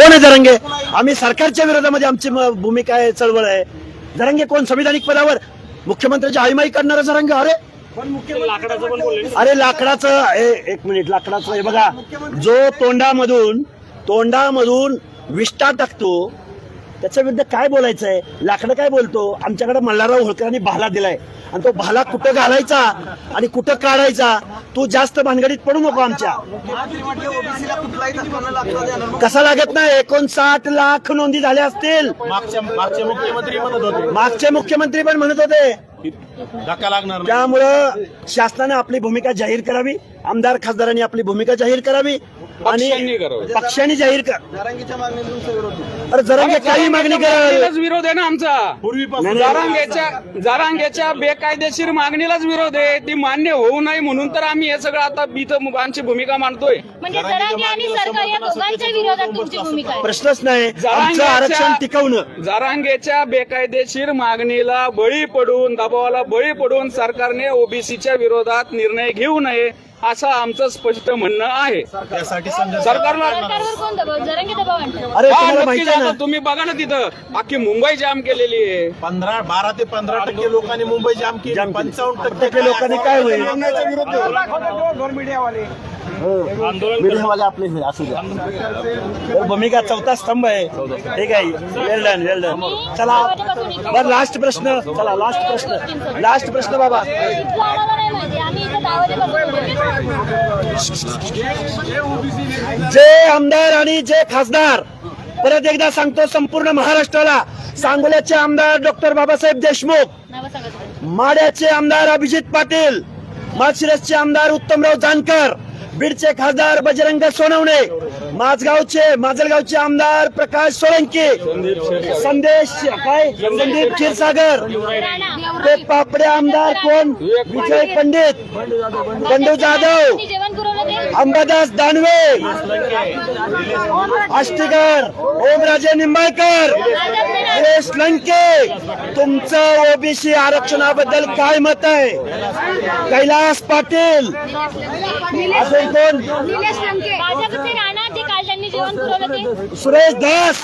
कोण आहे जरंगे? आम्ही सरकारच्या विरोधामध्ये आमची भूमिका आहे चळवळ आहे. जरंगे कोण? संविधानिक पदावर. मुख्यमंत्र्याची आईमाई करणारा जरंगे अरे? अरे लाकडाचं ए- एक मिनिट लाकडाचं हे बघा. जो तोंडामधून तोंडामधून विष्टा टाकतो त्याच्या विरुद्ध काय बोलायचं आहे लाकडं काय बोलतो? आमच्याकडे मल्हारराव होळकरांनी भाला दिलाय. आणि तो भाला कुठं घालायचा? आणि कुठं काढायचा? तू जास्त भानगडीत पडू नको आमच्या. कसा लागत नाही? एकोणसाठ लाख नोंदी झाल्या असतील. मागचे मुख्यमंत्री पण म्हणत होते. त्यामुळं शासनाने आपली भूमिका जाहीर करावी. आमदार खासदारांनी आपली भूमिका जाहीर करावी आणि पक्षांनी जाहीर कर अरे जरंगे काही मागणी करेल विरोध आहे ना आमचा. पूर्वीपासून जारांगेच्या जारांगेच्या बेकायदेशीर मागणीलाच विरोध आहे. ती मान्य होऊ नये म्हणून तर आम्ही हे सगळं आता इथं आमची भूमिका मांडतोय. म्हणजे जरांगे आणि सरकार या दोघांच्या विरोधात तुमची भूमिका आहे. प्रश्नच नाही. आरक्षण टिकवणं. जारांगेच्या बेकायदेशीर मागणीला बळी पडून दबावाला बळी पडून सरकारने ओबीसीच्या विरोधात निर्णय घेऊ नये. असं आमचं स्पष्ट म्हणणं आहे. त्यासाठी समजा सरकारला सरकारवर कोण दबाव? जरांगे दबाव आणतात अरे हा, तुम्हाला नक्कीच माहिती आहे आता ना? तुम्ही बघा ना तिथं. अख्खी मुंबई जाम केलेली आहे. पंधरा बारा ते पंधरा टक्के लोकांनी मुंबई जाम केली. जाम केली. पंचावन्न टक्के लोकांनी काय होईल? मीडियावाले आपले हे असू द्या. तर भूमिका चौथा स्तंभ आहे. ठीक आहे. वेल डन वेल डन चला बर लास्ट प्रश्न. चला लास्ट प्रश्न. लास्ट प्रश्न बाबा. जे आमदार आणि जे खासदार. परत एकदा सांगतो संपूर्ण महाराष्ट्राला. सांगोल्याचे आमदार डॉक्टर बाबासाहेब देशमुख. माड्याचे आमदार अभिजित पाटील. माळशिरसचे आमदार उत्तमराव जानकर. बीडचे खासदार बजरंग सोनवणे. माझगावचे माजलगावचे आमदार प्रकाश सोळंके. संदेश काय? संदीप क्षीरसागर ते पापडे आमदार कोण? विजय पंडित. बंडू जाधव. अंबादास दानवे. आष्टीकर ओमराजे निंबाळकर. निलेश लंके. तुमचं ओबीसी आरक्षणाबद्दल काय मत आहे? कैलास पाटील. अजून कोण? सुरेश दास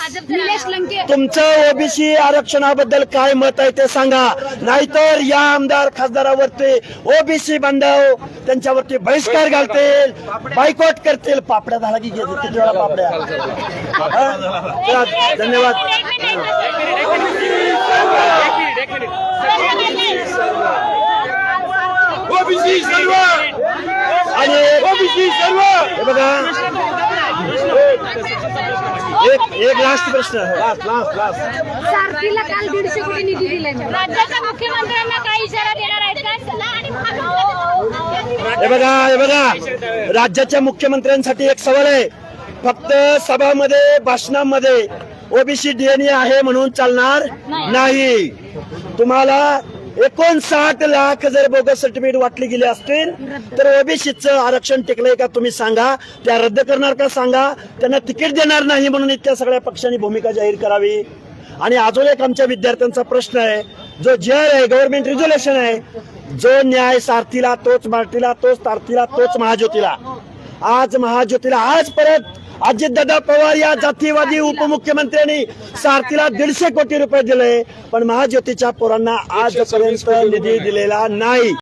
तुमचं ओबीसी आरक्षणाबद्दल काय मत आहे ते सांगा. नाहीतर या आमदार खासदारावरती ओबीसी बांधव त्यांच्यावरती बहिष्कार घालतील बायकॉट करतील. पापड्या झाला की घेतील किती वेळा पापड्या? धन्यवाद ओबीसी सर्व आणि ओबीसी सर्व हे बघा एक एक लास्ट प्रश्न लास्ट लास्ट लास्ट. सारथीला काल दीडशे कोटी निधी दिलाय राज्याच्या मुख्यमंत्र्यांना काय इशारा देणार आहेत हे बघा हे बघा. राज्याच्या मुख्यमंत्र्यांसाठी एक सवाल आहे. फक्त सभामध्ये भाषणामध्ये ओबीसी डीएनए आहे म्हणून चालणार नाही. तुम्हाला एकोणसाठ लाख जर बोगस सर्टिफिकेट वाटली गेली असतील तर ओबीसीचं आरक्षण टिकलंय का तुम्ही सांगा. त्या रद्द करणार का सांगा. त्यांना तिकीट देणार नाही म्हणून इतक्या सगळ्या पक्षांनी भूमिका जाहीर करावी. आणि अजून एक आमच्या विद्यार्थ्यांचा प्रश्न आहे. जो जे आहे गव्हर्नमेंट रिझोल्युशन आहे जो न्याय सारथीला तोच मारतीला तोच तारतीला तोच महाज्योतीला. आज महाज्योतीला आज परत अजितदादा पवार या जातीवादी उपमुख्यमंत्र्यांनी सारथीला दीडशे कोटी रुपये दिले पण महाज्योतीच्या पोरांना आजपर्यंत निधी दिलेला नाही.